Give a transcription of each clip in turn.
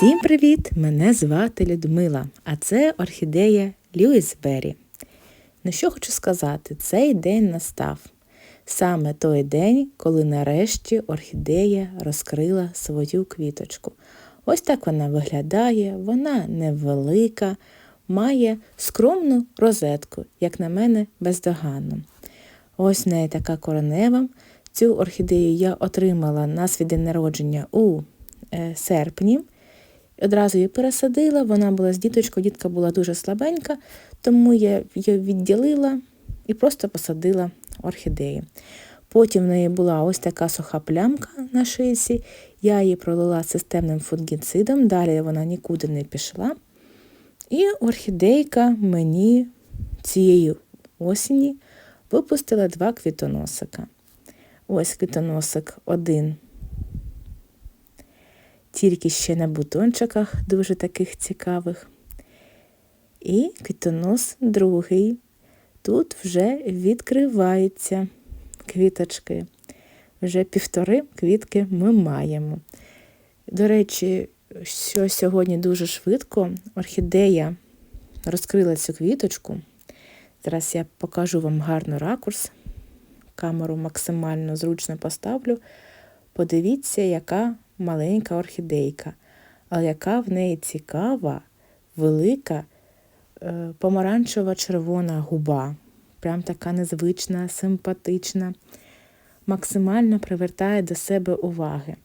Всім привіт! Мене звати Людмила, а це орхідея Льюісбері. Ну що хочу сказати, цей день настав. Саме той день, коли нарешті орхідея розкрила свою квіточку. Ось так вона виглядає, вона невелика, має скромну розетку, як на мене, бездоганну. Ось в неї така коронева. Цю орхідею я отримала на свій день народження у е, серпні. Одразу її пересадила, вона була з діточкою, дітка була дуже слабенька, тому я її відділила і просто посадила орхідеї. Потім в неї була ось така суха плямка на шийці, я її пролила системним фунгіцидом, далі вона нікуди не пішла. І орхідейка мені цієї осені випустила два квітоносика. Ось квітоносик один. Тільки ще на бутончиках дуже таких цікавих. І квітонос другий. Тут вже відкриваються квіточки. Вже півтори квітки ми маємо. До речі, що сьогодні дуже швидко орхідея розкрила цю квіточку. Зараз я покажу вам гарний ракурс. Камеру максимально зручно поставлю. Подивіться, яка маленька орхідейка, але яка в неї цікава, велика е, помаранчева червона губа. Прям така незвична, симпатична, максимально привертає до себе уваги.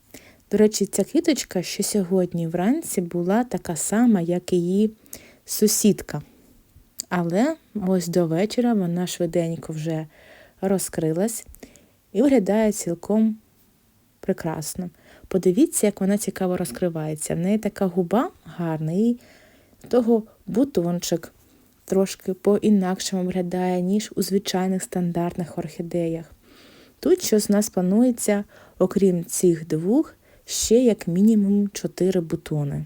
До речі, ця квіточка, що сьогодні вранці була така сама, як її сусідка. Але ось до вечора вона швиденько вже розкрилась і виглядає цілком прекрасно. Подивіться, як вона цікаво розкривається. В неї така губа гарна, і того бутончик трошки по-інакшому виглядає, ніж у звичайних стандартних орхідеях. Тут щось у нас планується, окрім цих двох, ще як мінімум 4 бутони.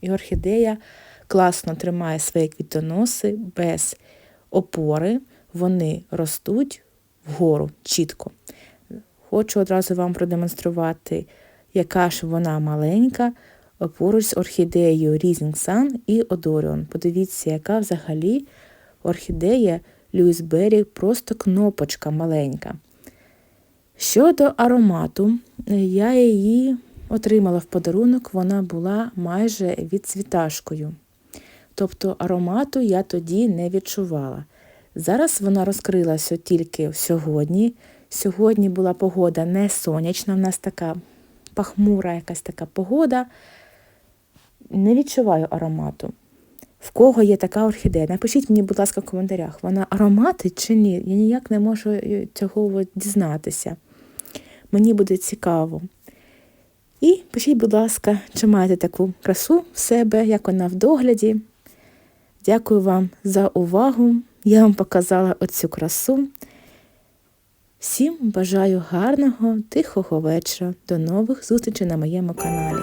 І орхідея класно тримає свої квітоноси без опори, вони ростуть вгору чітко. Хочу одразу вам продемонструвати, яка ж вона маленька поруч з орхідеєю Rising Sun і Odorion. Подивіться, яка взагалі орхідея Льюісбері просто кнопочка маленька. Щодо аромату, я її отримала в подарунок, вона була майже відцвіташкою. Тобто аромату я тоді не відчувала. Зараз вона розкрилася тільки сьогодні. Сьогодні була погода не сонячна, в нас така пахмура якась така погода. Не відчуваю аромату. В кого є така орхідея? Напишіть мені, будь ласка, в коментарях, вона ароматить чи ні? Я ніяк не можу цього дізнатися. Мені буде цікаво. І пишіть, будь ласка, чи маєте таку красу в себе, як вона в догляді. Дякую вам за увагу. Я вам показала оцю красу. Всім бажаю гарного, тихого вечора. До нових зустрічей на моєму каналі.